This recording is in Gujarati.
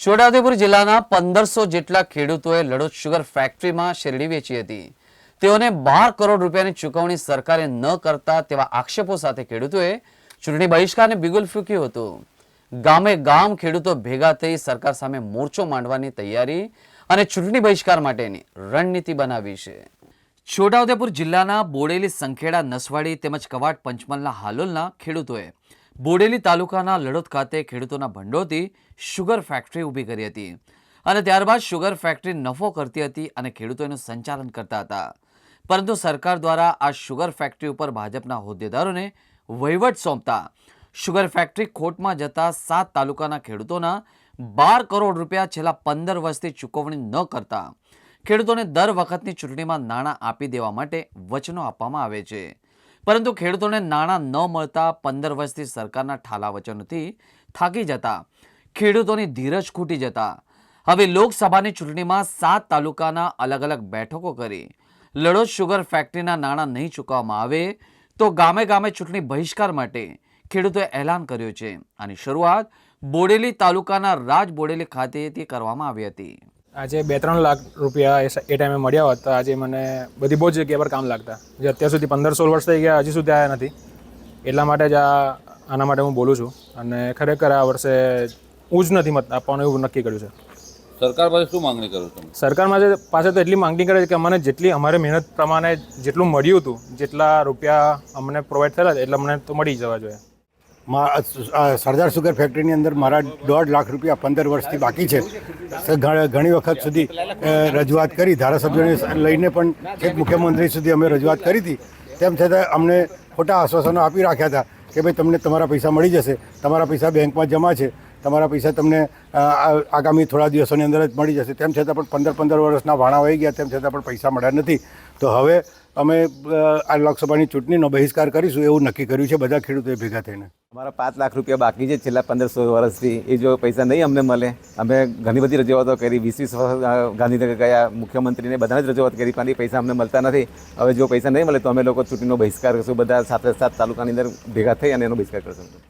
છોટાઉદેપુર જિલ્લાના પંદરસો જેટલા ખેડૂતોએ લડોદ શુગર ફેક્ટરીમાં શેરડી વેચી હતી. તેઓને બાર કરોડ રૂપિયાની ચૂકવણી સરકારે ન કરતા તેવા આક્ષેપો સાથે ખેડૂતોએ ચૂંટણી બહિષ્કારને બિગુલ ફૂક્યું હતું. ગામે ગામ ખેડૂતો ભેગા થઈ સરકાર સામે મોરચો માંડવાની તૈયારી અને ચૂંટણી બહિષ્કાર માટેની રણનીતિ બનાવી છે. છોટાઉદેપુર જિલ્લાના બોડેલી સંખેડા નસવાડી તેમજ કવાટ પંચમલના હાલોલના ખેડૂતોએ બોડેલી તાલુકાના લડોદ ખાતે ખેડૂતોના ભંડોળથી શુગર ફેક્ટરી ઊભી કરી હતી અને ત્યારબાદ શુગર ફેક્ટરી નફો કરતી હતી અને ખેડૂતો એનું સંચાલન કરતા હતા. પરંતુ સરકાર દ્વારા આ શુગર ફેક્ટરી ઉપર ભાજપના હોદ્દેદારોને વહીવટ સોંપતા શુગર ફેક્ટરી ખોટમાં જતા સાત તાલુકાના ખેડૂતોના બાર કરોડ રૂપિયા છેલ્લા પંદર વર્ષથી ચૂકવણી ન કરતા ખેડૂતોને દર વખતની ચૂંટણીમાં નાણાં આપી દેવા માટે વચનો આપવામાં આવે છે. પરંતુ ખેડૂતોને નાણાં ન મળતા પંદર વર્ષથી સરકારના ઠાલા વચનોથી થાકી જતા. ખેડૂતોની ધીરજ ખૂટી જતા. હવે લોકસભાની ચૂંટણીમાં સાત તાલુકાના અલગ અલગ બેઠકો કરી. લડોદ શુગર ફેક્ટરીના નાણાં નહીં ચૂકવવામાં આવે તો ગામે ગામે ચૂંટણી બહિષ્કાર માટે ખેડૂતોએ એલાન કર્યું છે. આની શરૂઆત બોડેલી તાલુકાના રાજ બોડેલી ખાતેથી કરવામાં આવી હતી. આજે બે ત્રણ લાખ રૂપિયા એ ટાઈમે મળ્યા હોત તો આજે મને બધી બહુ જ જગ્યા પર કામ લાગતા. જે અત્યાર સુધી પંદર સોળ વર્ષ થઈ ગયા હજી સુધી આવ્યા નથી. એટલા માટે જ આ આના માટે હું બોલું છું. અને ખરેખર આ વર્ષે હું જ નથી મત આપવાનું એવું નક્કી કર્યું છે. સરકાર પાસે શું માંગણી કરો તમે? સરકારમાં જે પાસે તો એટલી માંગણી કરે છે કે અમને જેટલી અમારે મહેનત પ્રમાણે જેટલું મળ્યું હતું જેટલા રૂપિયા અમને પ્રોવાઈડ થયેલા એટલા અમને તો મળી જવા જોઈએ. સરદાર સુગર ફેક્ટરીની અંદર મારા દોઢ લાખ રૂપિયા પંદર વર્ષથી બાકી છે. ઘણી વખત સુધી રજૂઆત કરી, ધારાસભ્યોને લઈને પણ એક મુખ્યમંત્રી સુધી અમે રજૂઆત કરી હતી. તેમ છતાં અમને ખોટા આશ્વાસનો આપી રાખ્યા હતા કે ભાઈ, તમને તમારા પૈસા મળી જશે, તમારા પૈસા બેંકમાં જમા છે. તમારા પૈસા તમને આગામી થોડા દિવસોની અંદર જ મળી જશે. તેમ છતાં પણ પંદર પંદર વર્ષના વાણા વહી ગયા, તેમ છતાં પણ પૈસા મળ્યા નથી. તો હવે અમે આ લોકસભાની ચૂંટણીનો બહિષ્કાર કરીશું એવું નક્કી કર્યું છે બધા ખેડૂતોએ ભેગા થઈને. અમારા પાંચ લાખ રૂપિયા બાકી છે છેલ્લા પંદર સોળ વર્ષથી. એ જો પૈસા નહીં અમને મળે, અમે ઘણી બધી રજૂઆતો કરી. વીસ વીસ વર્ષ ગાંધીનગર ગયા, મુખ્યમંત્રીને બધાને જ રજૂઆત કરી, પણ પૈસા અમને મળતા નથી. હવે જો પૈસા નહીં મળે તો અમે લોકો ચૂંટણીનો બહિષ્કાર કરશું. બધા સાત સાત તાલુકાની અંદર ભેગા થઈ અને એનો બહિષ્કાર કરશું.